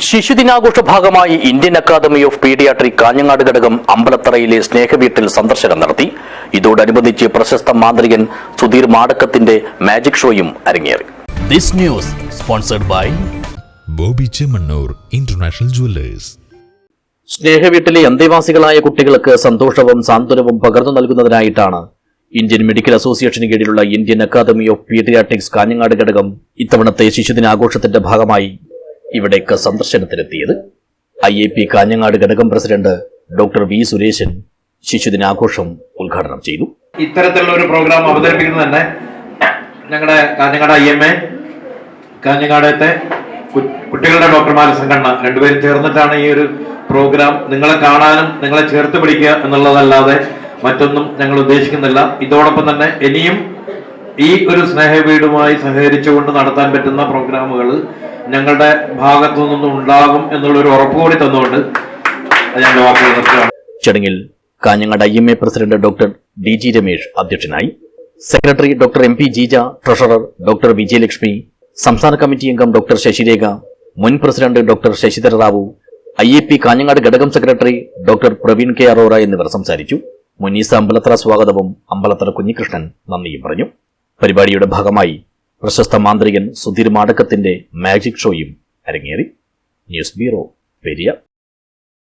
ശിശുദിനാഘോഷ ഭാഗമായി Indian academy of paediatry Kanhangad ഘടകം അമ്പലത്തറയിലെ സ്നേഹവീട്ടിൽ സന്ദർശനം നടത്തി. ഇതോടനുബന്ധിച്ച് പ്രശസ്ത മാന്ത്രികൻ സുധീർ മാടക്കത്തിന്റെ മാജിക് ഷോയും അരങ്ങേറി. This news sponsored by Bobby Chemmanur international jewellers. സ്നേഹവീട്ടിലെ അന്തേവാസികളായ കുട്ടികൾക്ക് സന്തോഷവും സാന്ത്വനവും പകർന്നു നൽകുന്നതിനായിട്ടാണ് ഇന്ത്യൻ മെഡിക്കൽ അസോസിയേഷന് കീഴിലുള്ള Indian academy of paediatrics Kanhangad ഘടകം ഇത്തവണത്തെ ശിശുദിനാഘോഷത്തിന്റെ ഭാഗമായി ഇവിടേക്ക് സന്ദർശനത്തിനെത്തിയത് ഐ എ പി കാഞ്ഞങ്ങാട് ഘടകം പ്രസിഡന്റ് ഡോക്ടർ വി സുരേശൻ ശിശുദിനാഘോഷം ഉദ്ഘാടനം ചെയ്തു. ഇത്തരത്തിലുള്ള ഒരു പ്രോഗ്രാം അവതരിപ്പിക്കുന്നത് തന്നെ ഞങ്ങളുടെ കാഞ്ഞങ്ങാട് ഐ എം എ കാഞ്ഞങ്ങാടത്തെ കുട്ടികളുടെ ഡോക്ടർമാരുടെ സംഘടന രണ്ടുപേരും ചേർന്നിട്ടാണ് ഈ ഒരു പ്രോഗ്രാം. നിങ്ങളെ കാണാനും നിങ്ങളെ ചേർത്ത് പിടിക്കുക എന്നുള്ളതല്ലാതെ മറ്റൊന്നും ഞങ്ങൾ ഉദ്ദേശിക്കുന്നില്ല. ഇതോടൊപ്പം തന്നെ ഇനിയും ഈ ഒരു സ്നേഹവീടുമായി സഹകരിച്ചുകൊണ്ട് നടത്താൻ പറ്റുന്ന പ്രോഗ്രാമുകൾ ഞങ്ങളുടെ ഭാഗത്തു നിന്നും ഉണ്ടാകും എന്നുള്ള ഒരു ഉറപ്പുകൂടി തന്നുകൊണ്ട് ചടങ്ങിൽ Kanhangad I M A president doctor D G Ramesh അധ്യക്ഷനായി secretary doctor M P Jeeja treasurer doctor Vijayalakshmi സംസ്ഥാന കമ്മിറ്റി അംഗം ഡോക്ടർ ശശിരേഖ മുൻ president doctor Sasidhara Rao I A P Kanhangad ഘടകം secretary doctor Praveen K Arora എന്നിവർ സംസാരിച്ചു. മുനീസ അമ്പലത്ര സ്വാഗതവും അമ്പലത്തറ കുഞ്ഞികൃഷ്ണൻ നന്ദിയും പറഞ്ഞു. പരിപാടിയുടെ ഭാഗമായി പ്രശസ്ത മാന്ത്രികൻ സുധീർ മാടക്കത്തിന്റെ മാജിക് ഷോയും അരങ്ങേറി. News bureau Periya.